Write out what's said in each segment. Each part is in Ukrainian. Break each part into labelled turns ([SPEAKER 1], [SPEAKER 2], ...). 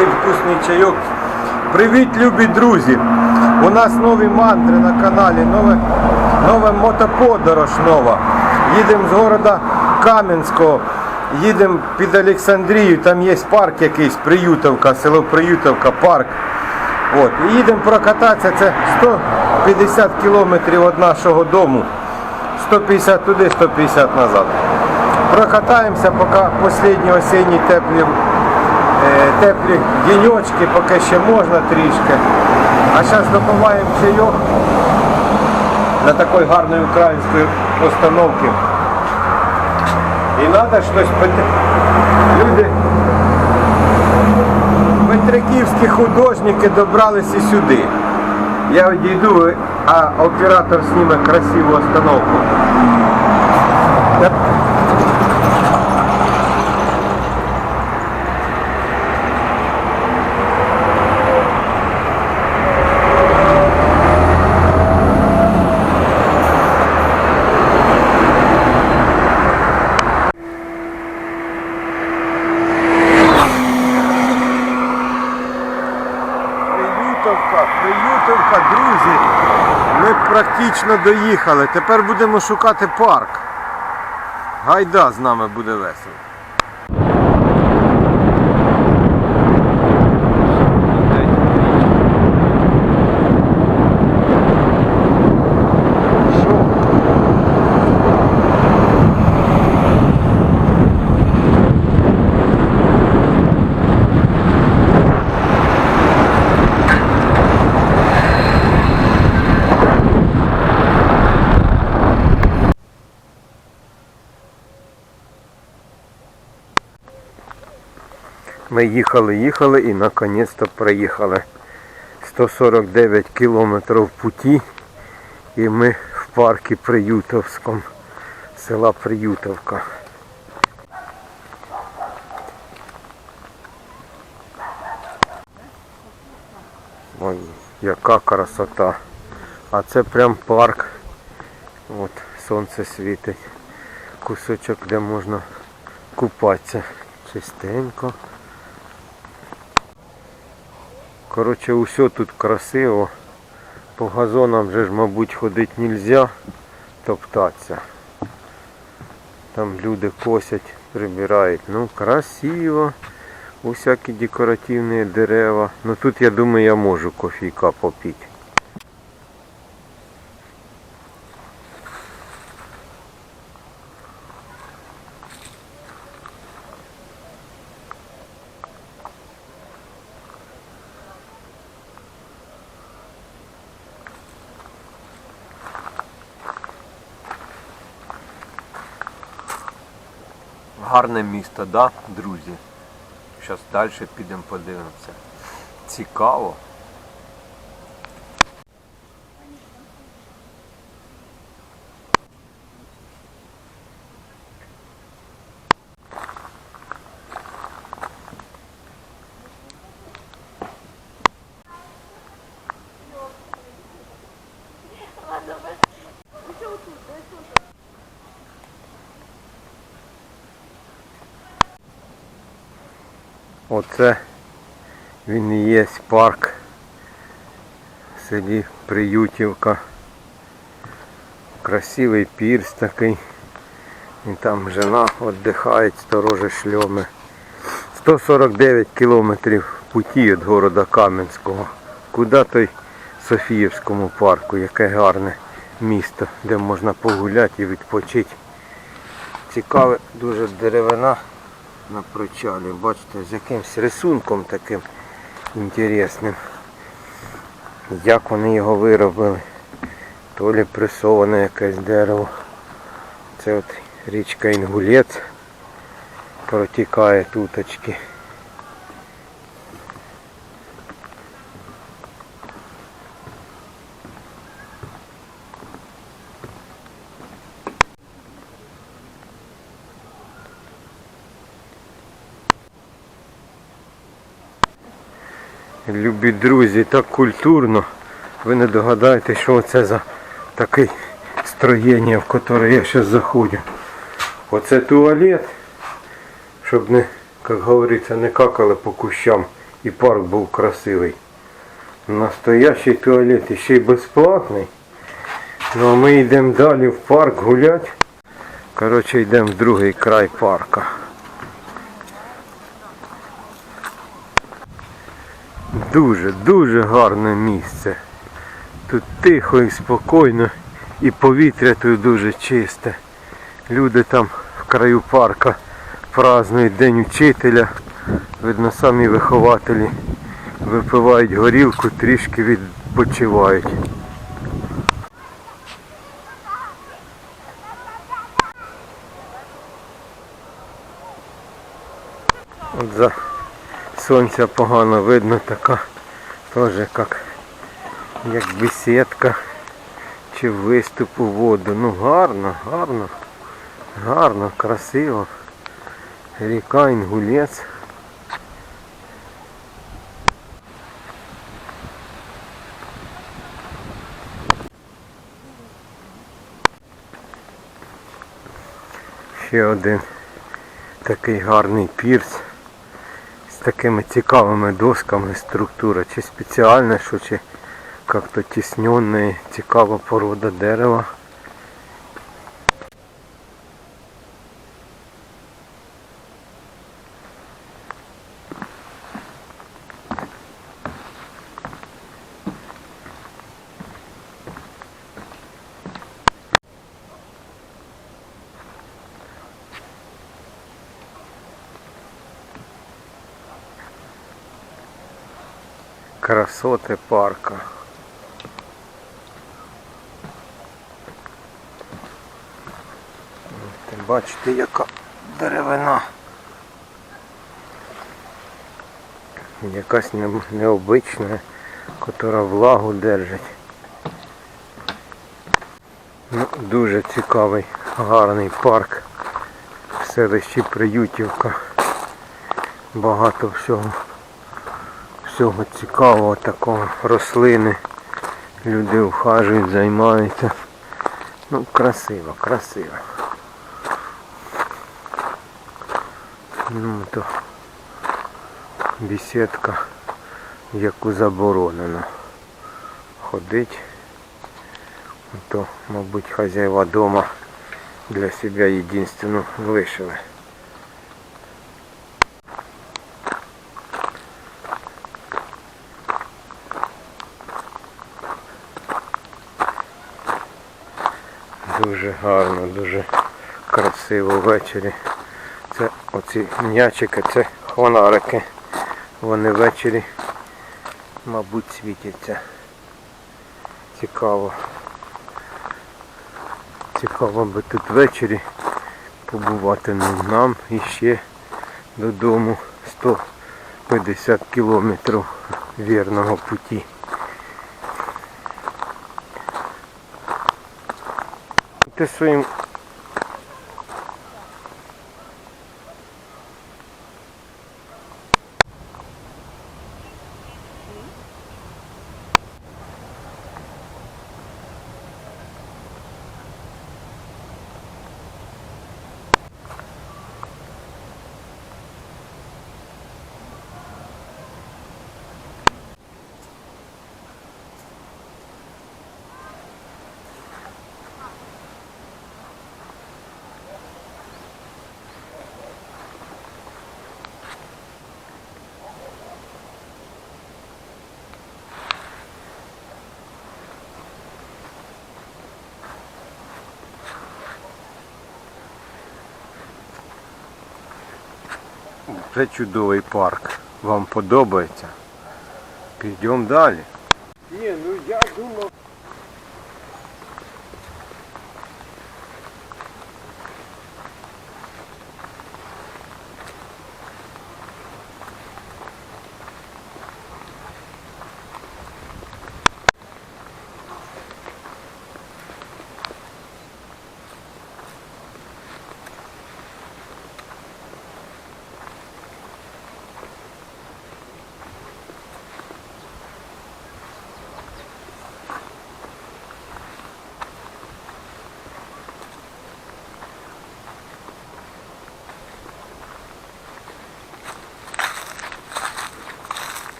[SPEAKER 1] такий вкусний чайок. Привіт, любі друзі! У нас нові мандри на каналі, нове, нова мотоподорож нова. Їдемо з города Кам'янського, їдемо під Олександрію, там є парк якийсь, Приютовка, село Приютовка, парк. От. І їдемо прокататися, це 150 кілометрів від нашого дому. 150 туди, 150 назад. Прокатаємося, поки останні осінні теплі, е, теплі денечки, поки ще можна трішки. А зараз допиваємо чайок на такої гарної української установці. І треба щось пити. Люди, петриківські художники добралися сюди. Я одійду, а оператор зніме красиву остановку. Приютовка, Приютовка, друзі. Ми практично доїхали. Тепер будемо шукати парк. Гайда з нами буде весело. Ми їхали, їхали і наконець-то приїхали. 149 кілометрів путі і ми в парку Приютовському, села Приютовка. Ой, яка красота. А це прям парк. От сонце світить. Кусочок, де можна купатися. Чистенько. Коротше, усе тут красиво. По газонам же ж, мабуть, ходити нельзя, топтатися. Там люди косять, прибирають. Ну, красиво. Усякі декоративні дерева. Ну тут я думаю я можу кофійка попити. Гарне місто, да, друзі? Зараз далі підемо подивимося. Цікаво. Оце він і є парк в селі Приютівка. Красивий пірс такий. І там жена віддихає, сторожа шльоми. 149 кілометрів путі від города Кам'янського. Куди той Софіївському парку, яке гарне місто, де можна погуляти і відпочити. Цікаве дуже деревина на причалі. Бачите, з якимсь рисунком таким інтересним. Як вони його виробили. То лі пресоване якесь дерево. Це от річка Інгулець протікає туточки. Любі друзі, так культурно. Ви не догадаєтесь, що це за таке строєння, в яке я зараз заходжу. Оце туалет, щоб не, як говориться, не какали по кущам і парк був красивий. Настоящий туалет ще й безплатний. Ну а ми йдемо далі в парк гуляти. Коротше, йдемо в другий край парка. Дуже, дуже гарне місце. Тут тихо і спокійно, і повітря тут дуже чисте. Люди там в краю парка празднують День учителя. Видно, самі вихователі випивають горілку, трішки відпочивають. От за сонця погано видно така теж як, як бесідка чи виступ у воду. Ну гарно, гарно, гарно, красиво. Ріка Інгулець. Ще один такий гарний пірс з такими цікавими досками структура. Чи спеціальна, що чи як-то тісненна, цікава порода дерева. Красоти парка. Бачите, яка деревина. Якась не- необична, котра влагу держить. Ну, дуже цікавий, гарний парк в селищі Приютівка. Багато всього всього цікавого такого рослини. Люди вхажують, займаються. Ну, красиво, красиво. Ну, то бесідка, яку заборонено ходить. То, мабуть, хазяїва дома для себе єдинственно лишили. Дуже гарно, дуже красиво ввечері. Це оці м'ячики, це хвонарики. Вони ввечері, мабуть, світяться. Цікаво. Цікаво би тут ввечері побувати ну, нам і ще додому 150 кілометрів вірного путі. Підписуємо Це чудовий парк. Вам подобається? Підемо далі.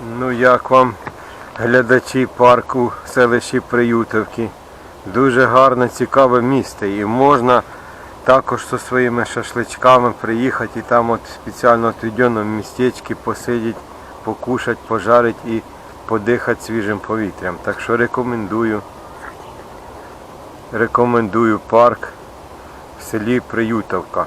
[SPEAKER 1] Ну як вам глядачі парку селищі Приютовки? Дуже гарне, цікаве місце і можна також зі своїми шашличками приїхати і там от спеціально відведеному містечці посидіти, покушати, пожарити і подихати свіжим повітрям. Так що рекомендую. Рекомендую парк в селі Приютовка.